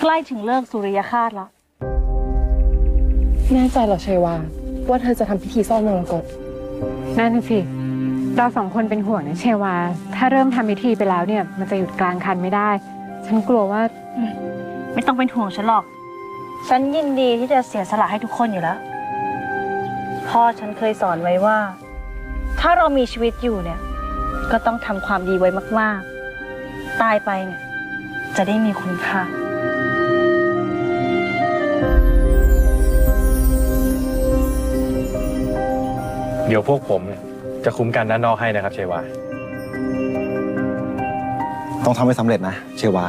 ใกล้ถึงเลิกสุริยคาตแล้ว แน่ใจเหรอชัยวาว่าเธอจะทำพิธีซ่อนมรกตนั่นน่ะสิ เราสองคนเป็นห่วงนะเชวา ถ้าเริ่มทำพิธีไปแล้วเนี่ย มันจะหยุดกลางคันไม่ได้ ฉันกลัวว่าไม่ต้องเป็นห่วงฉันหรอก ฉันยินดีที่จะเสียสละให้ทุกคนอยู่แล้ว พ่อฉันเคยสอนไว้ว่า ถ้าเรามีชีวิตอยู่เนี่ย ก็ต้องทำความดีไว้มาก ๆ ตายไปเนี่ย จะได้มีคุณค่า เดี๋ยวพวกผมจะคุ้มกันด้านนอกให้นะครับเชวา ต้องทำให้สำเร็จนะ เชวา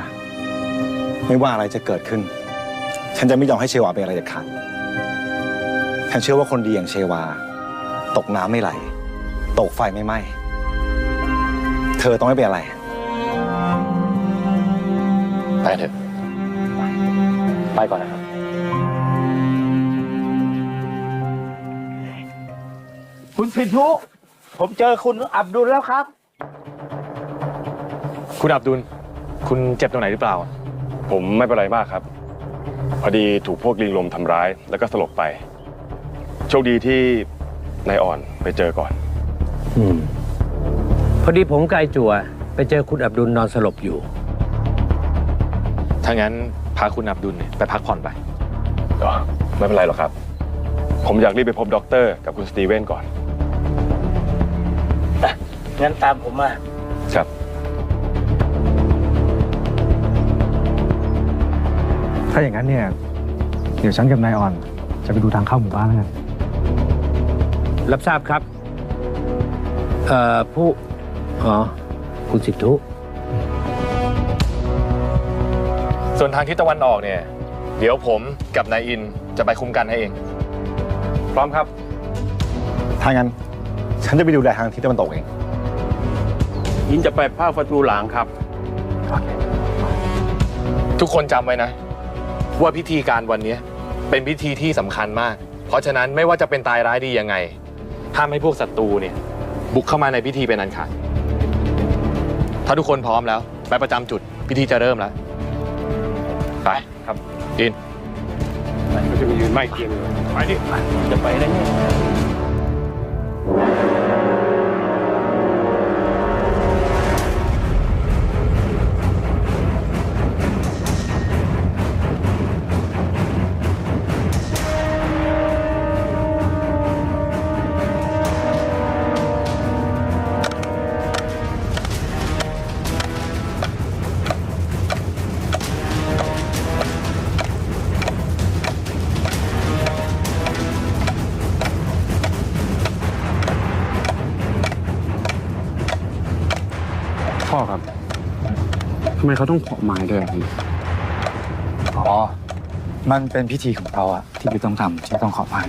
ไม่ว่าอะไรจะเกิดขึ้น ฉันจะไม่ยอมให้เชวาเป็นอะไรเด็ดขาดฉันเชื่อว่าคนดีอย่างเชวา ตกน้ำไม่ไหล ตกไฟไม่ไหม้เธอต้องไม่เป็นอะไร ไปเถอะ ไปก่อนนะครับ คุณสินทุผมเจอคุณอับดุลแล้วครับ คุณอับดุล คุณเจ็บตรงไหนหรือเปล่า ผมไม่เป็นไรมากครับ พอดีถูกพวกลิงลมทำร้าย แล้วก็สลบไป โชคดีที่นายอ่อนไปเจอก่อน อืม พอดีผมกายจัว ไปเจอคุณอับดุลนอนสลบอยู่ ถ้างั้นพาคุณอับดุลเนี่ยไปพักผ่อนไปอ๋อไม่เป็นไรหรอกครับ ผมอยากรีบไปพบด็อกเตอร์กับคุณสตีเวนก่อน งั้นตามผมมา ครับ ถ้าอย่างนั้นเนี่ย เดี๋ยวฉันกับนายอ่อนจะไปดูทางเข้าหมู่บ้านแล้วกัน รับทราบครับ เอ่อ ผู้ อ๋อ คุณสิทธุ ส่วนทางทิศตะวันออกเนี่ย เดี๋ยวผมกับนายอินจะไปคุ้มกันให้เอง พร้อมครับ ถ้างั้น ฉันจะไปดูแลทางทิศตะวันตกเอง ยินจะไปภาคประตูหลังครับ ทุกคนจำไว้นะ ว่าพิธีการวันนี้เป็นพิธีที่สำคัญมาก เพราะฉะนั้นไม่ว่าจะเป็นตายร้ายดียังไงห้ามให้พวกศัตรูเนี่ย บุกเข้ามาในพิธีเป็นอันขาดถ้าทุกคนพร้อมแล้ว ไปประจำจุดพิธีจะเริ่มแล้ว ไปครับอินก็จะไปยืนไม่เทียงเลยไปดิจะไปได้ไง ทำไมเขาต้องขอไม้ด้วยอะพี่อ๋อ มันเป็นพิธีของเขาอะที่พี่ต้องทำที่ต้องขอพาย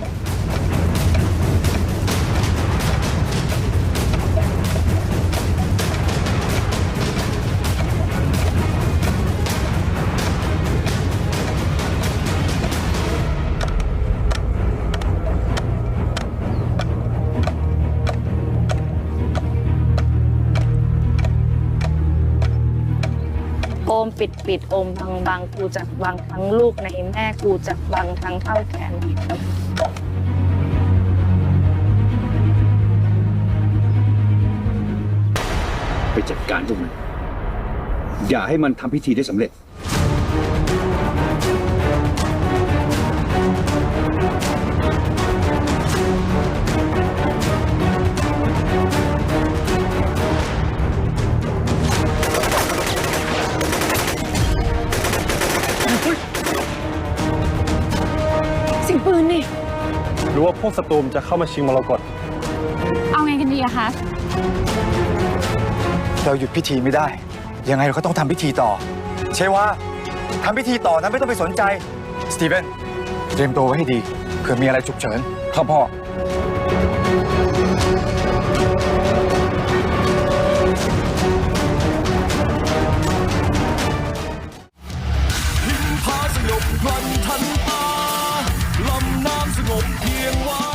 มปิดปิดโอมบังบังกูจะบังทั้งลูกในแม่กูจะบังทั้งเท่าแขนไปจัดการพวกมัน อย่าให้มันทำพิธีได้สำเร็จ หรือว่าพวกสตูมจะเข้ามาชิงมรกตเอาไงกันดีอะคะเราหยุดพิธีไม่ได้ ยังไงเราก็ต้องทำพิธีต่อ เชว่าทำพิธีต่อนะไม่ต้องไปสนใจ สตีเวนเตรียมตัวไว้ให้ดีเผื่อมีอะไรฉุกเฉินครับพ่อทันทั 别忘。